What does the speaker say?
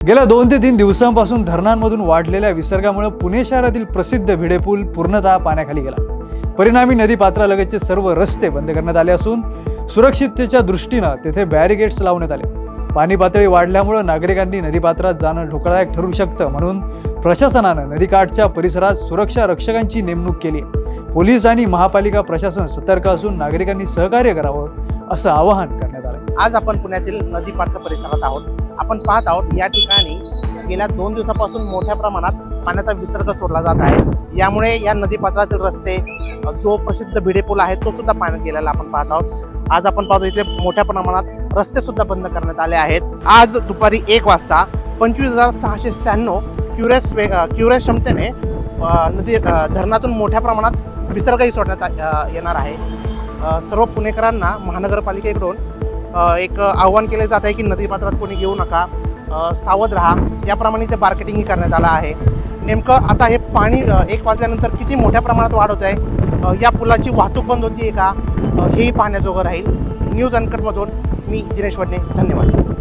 गेल्या दोन ते तीन दिवसांपासून धरणांमधून वाढलेल्या विसर्गामुळे पुणे शहरातील प्रसिद्ध भिडे पूल पूर्णतः पाण्याखाली गेला. परिणामी नदीपात्रालगतचे सर्व रस्ते बंद करण्यात आले असून सुरक्षिततेच्या दृष्टीनं तेथे बॅरिगेट्स लावण्यात आले. पाणी पातळी वाढल्यामुळे नागरिकांनी नदीपात्रात जाणं धोकादायक ठरू शकतं म्हणून प्रशासनानं नदीकाठच्या परिसरात सुरक्षा रक्षकांची नेमणूक केली पोलीस आणि महापालिका प्रशासन सतर्क असून नागरिकांनी सहकार्य करावं असं आवाहन करण्यात आज आपण पुण्यातील नदीपात्र परिसरात आहोत. आपण पाहत आहोत या ठिकाणी गेल्या दोन दिवसापासून मोठ्या प्रमाणात पाण्याचा विसर्ग सोडला जात आहे. यामुळे या नदीपात्रातील रस्ते जो प्रसिद्ध भिडे पूल आहे तो सुद्धा पाण्यात गेलेला आपण पाहत आहोत. आज आपण पाहतो इथे मोठ्या प्रमाणात रस्ते सुद्धा बंद करण्यात आले आहेत. आज दुपारी एक वाजता पंचवीस हजार सहाशे शहाण्णव क्युरेस वे क्युरेस क्षमतेने नदी धरणातून मोठ्या प्रमाणात विसर्गही सोडण्यात येणार आहे. सर्व पुणेकरांना महानगरपालिकेकडून एक आव्हान केले जात आहे की नदीपात्रात कोणी घेऊ नका. सावध राहा. याप्रमाणे ते मार्केटिंगही करण्यात आलं आहे. नेमकं आता हे पाणी एक वाजल्यानंतर किती मोठ्या प्रमाणात वाढ होत आहे? या पुलाची वाहतूक बंद होती आहे का हेही पाहण्याजोगं राहील. न्यूज अँकरमधून मी दिनेश वडणे. धन्यवाद.